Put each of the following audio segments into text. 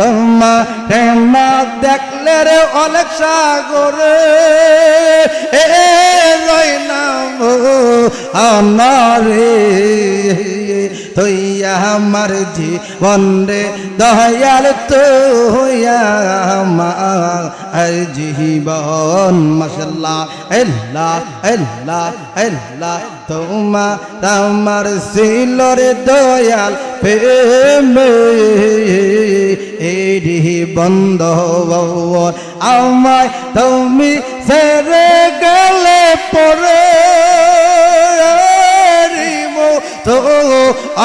তোমার না দেখলে রে অনেক সাগরে। এ নাম আমারে হইয়া আমার জীবন রে, দয়াল তো হইয়া আমার জীবন মশলা এল্লা এল্লা এল্লা তোমার আমার শিলরে দয়াল প্রেমে বন্ধ আমায় তুমি সেরে গেলে পরে তো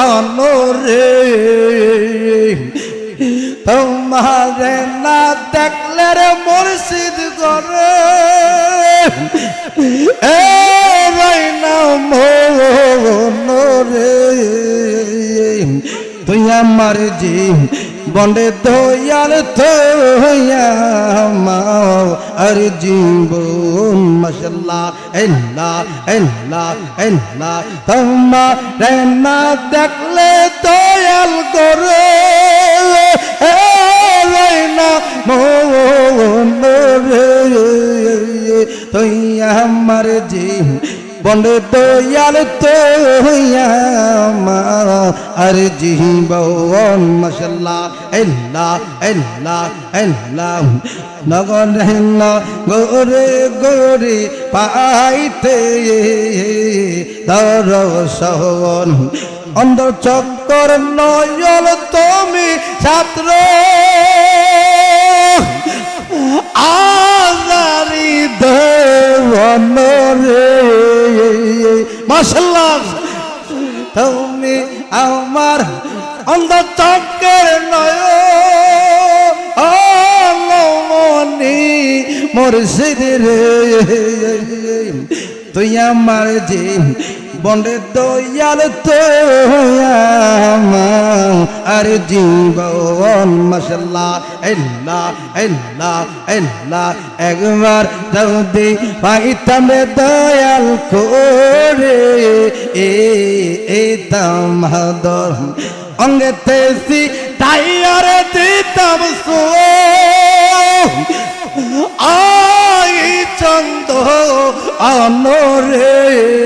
আনরে তোমারে না দেখলে মুর্শিদ করে আমার জি বন্ডে দয়াল তোয়া আর জীবন মশলা এল্লা এল্লা এল্লা। তোমা না দেখলে দয়াল করে না রে। তুই আমার জি বন্ডে দয়াল আর জীবন মশলা এল্লা এল্লা এল্লা নগর গোরে গোরে পাইতে দর্শন অন্ধ চক্কর নয়ল তুমি ছাত্র আজারি দেওয়ান রে মাসাল্লাহ তুমি আমার অন্ধ চক্কর নয় মনি মুর্শিদ রে। তুই আমার যে বন্ডে দয়াল তো আর জীবন মশলা এল্লা এল্লা এল্লা। একবার যদি পাইতাম দয়াল করে, এ এ তামাদর। অঙ্গে তেসি টাইয়ার দিতাম সো। আই চন্দ আনরে।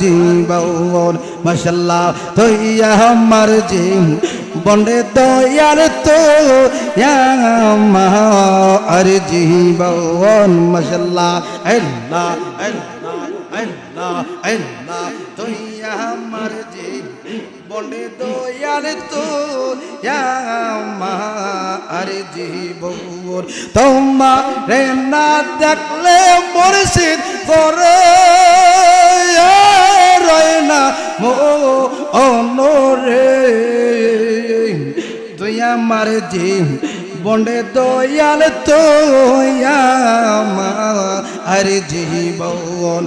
জীবন মশাল্লাহ তৈয়া আমার জিং বন্ডে দয়াল তো আর আল্লাহ আল্লাহ আল্লাহ আল্লাহ জিং তো আর জীবন তোমারে দেখলে মুর্শিদ করে রয় না মো অনরে। তুই আমার জি বন্ডে দয়াল তো আর জীবন।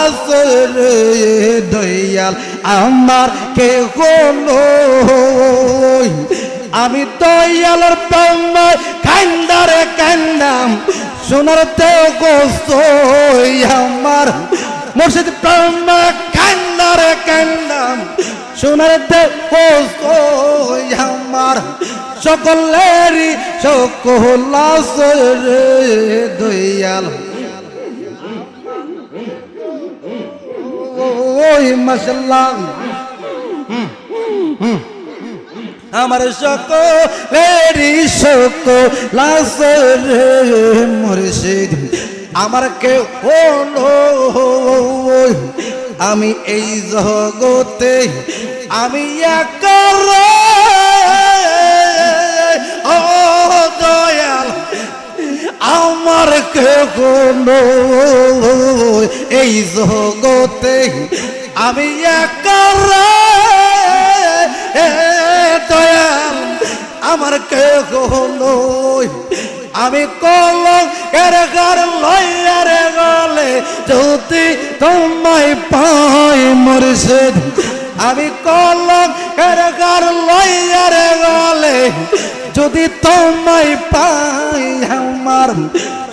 আসরে দয়াল, আমার কে হলো আমি দয়ালের পাম্মায় কান্দারে কান্দাম, সোনার তে গোস্ত আমার। মুর্শিদ পাম্মা কান্দারে কান্দাম, সোনার তে গোস্ত আমার। সকলেরই সকল আসরে দয়াল। ওই মশলা আমার সকলেরই সকল আসরে মুর্শিদ। আমার কে আমি এই জগতে, আমি একা ও দয়াল, আমার কে এই জগতে, আমি একা আমার কে কোনো আমি কলম এর যদি তোমায় পাই মুর্শিদ আমি কলম কারগার লইয়ার গলে যদি তোমায় পাই আমার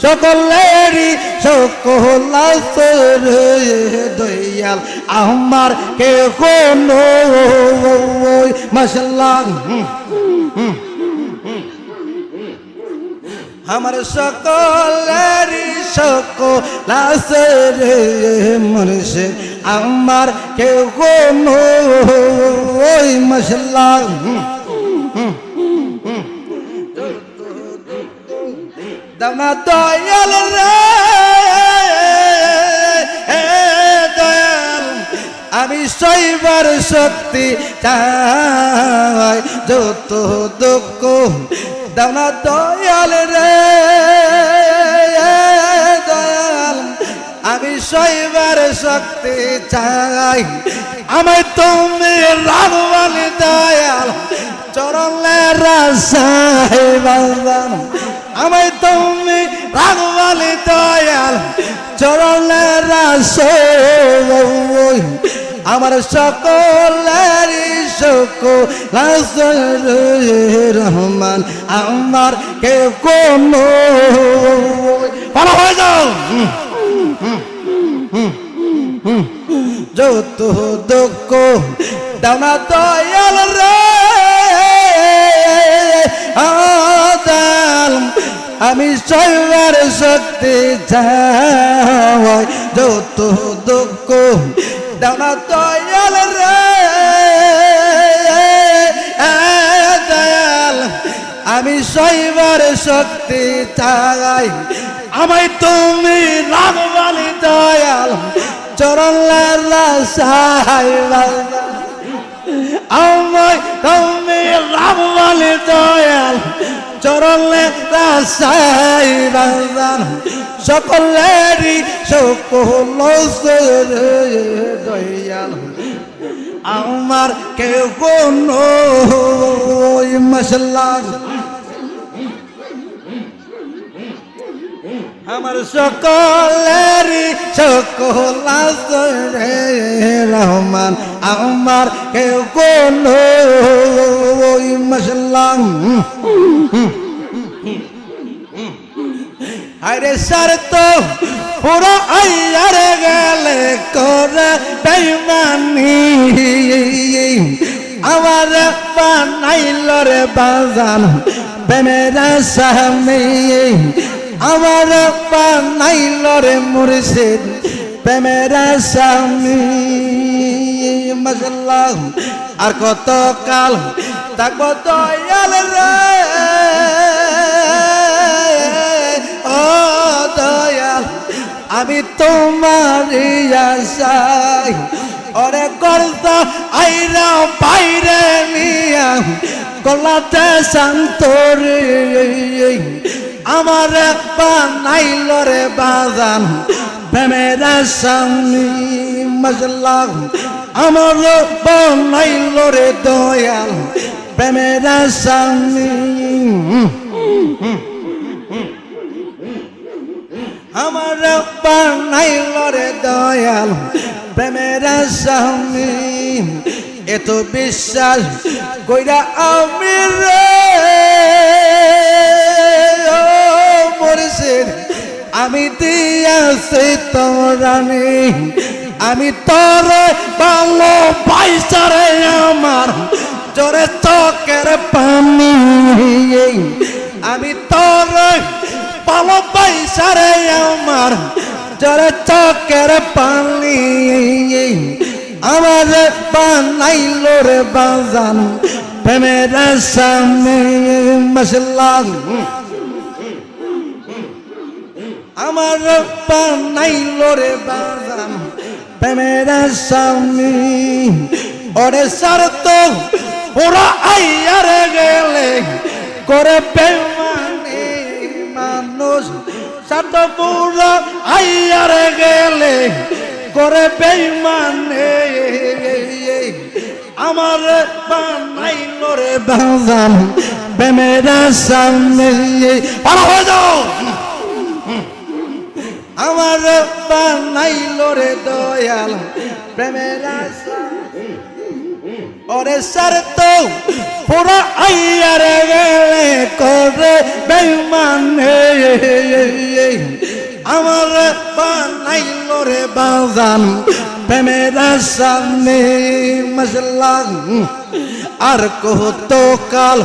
সকলেরই সকল দয়াল। আমার কে কোনো মশলা আমার সকলেরই সকল রে মনসে আমার কে কোনো ওই মশলা। দানা দয়াল রে আমি সইবার শক্তি চাই, যত দুঃখ। দানা দয়াল সইবার শক্তি চাই। আমি তুমি রাগবান, দয়াল, চরণে রাসাই বাজান আমি তুমি রাগবালি দয়াল, চরণে রাসই আমার সকলের সকল রহমান, আমার কে কোন হয়ে যাও। যত দুঃখ, দানা দয়াল রে। আদাল, আমি সবার শক্তি চাই যত দুঃখ, দানা দয়াল রে। আমি সইবার শক্তি চাই আমায় তুমি রাগবালি দয়াল। চরণ সাই আমায় তুমি রাগবালি দয়াল চরণে সাই সকলেরই সকল দয়াল আমার কেউ কোনো মশলা আমার সকলের সকল রহমান, আমার কেউ কোন আরে সার তো পুরো আইয়ার গেলে করে বেইমানি। আমার বানাইল রে বাজান বেমেরা সামনে আমার বানাইল রে মুর্শিদ, প্রেমেরা স্বামী মশলা আর কত কাল থাকব দয়াল রে। ও দয়াল, আমি তোমার আশাই ওরে করত আইরা বাইরে নিয়া, গলাতে শান্তরে আমার বানাইল রে বাজান। প্রেমের স্বামী মজলা আমার বানাইল রে দয়াল। প্রেমের স্বামী আমার বানাইল রে দয়াল। প্রেমের স্বামী এত বিশ্বাস, কইরা আমি রে আমি দিয়াছি তোরানি আমি তোর ভালো পাইসারে আমার। জোরে চকের পানি আমি তোর ভালো পাইসারে আমার। জোরে চকের পানি আমার বানাইল রে বাজান। প্রেমের সামনে মশলা আমার বানাইল রে বাজান। প্রেমের সামনে ওরে সার তো ওরা আইয়ার গেলে। করে বেমানে মানুষ সাত পুরা আইয়ার গেলে। করে বেমানে আমার বানাইল রে বাজান। প্রেমের সামনে পারা হয়ে যাও। আমার বানাইল রে দয়াল, প্রেমের ওরে সার তো পুরো আইয়ার গেলে করে বেমানে আমার বানাইল রে বাজান, প্রেমের সামনে মশলা আর কত কাল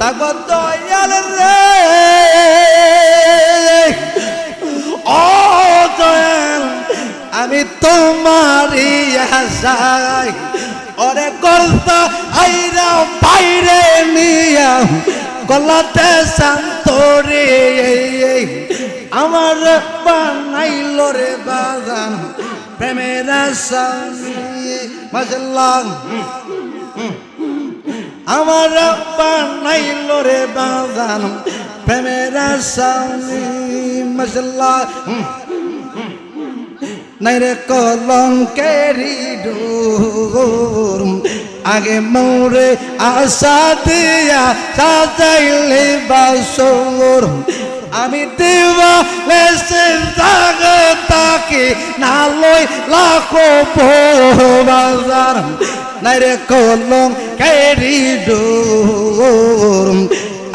তাক দয়াল রে। আমি তোমারই আশায়। ওরে গলতা আইরা বাইরে নিয়া গলাতে শান্তরে আমার বানাইল রে বাগান, প্রেমের মাসাল্লাহ আমার বানাইল রে বাগান, প্রেমের আশায় মাসাল্লাহ নাইরে কলঙ্কেরি ডোর। আগে মৌরে আশা দিয়া সাজাইলে বাসর। আমি দেওয়া লেসে জাগ তাকে নালই লাখো বাজার। নাইরে কলং কেরি ডোর।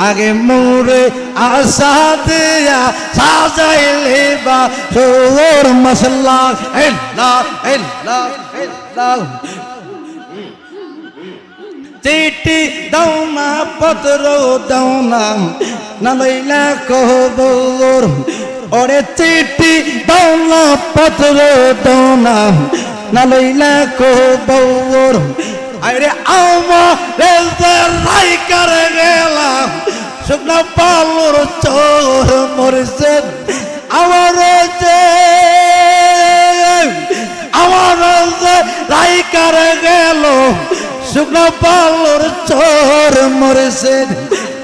আগে মোরে আশা দিয়া সাজাইলে বা সোর মশলা এল্লা এল্লা এল্লা চিঠি দাও না পত্র দাও না নালাইলা কবর। ওরে চিঠি দাও না পত্র দাও না নালাইলা কবর। আরে আমার রাইকার গেলাম। শুকনা পালোর চোর মরেছে আমার যে আমার যে রাইকার গেল। শুকনা পালোর চোর মরেছে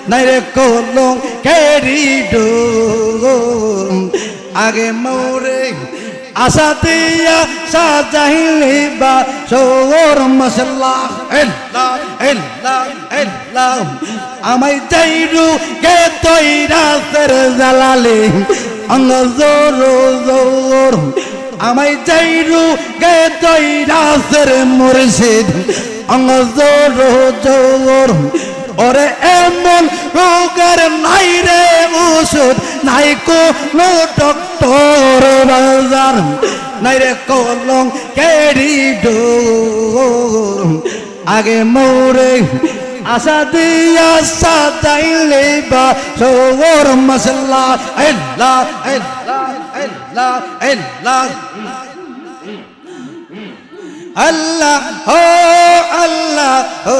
নাইরে কলং কেরি ডোর আগে মরে আশা দিয়া সাজাইলে বা সোর মশলা এল্লা এল্লা এল্লা আমায় যাইরু গে তৈরা সের জালালে। অঙ্গ জোর জোর। আমায় যাইরু গে তৈরা সের মুর্শিদ। অঙ্গ জোর জোর। ওরে এমন রোগের নাই রে ওষুধ, নাই কোনো ডক্টর বাজার, নাই রে কলম কেড়ি আগে মোরে আশা দিয়া সাজাইলে বা সোর মশলা, এল্লা এল্লা এল্লা এল্লা। আল্লাহ হো আল্লাহ হো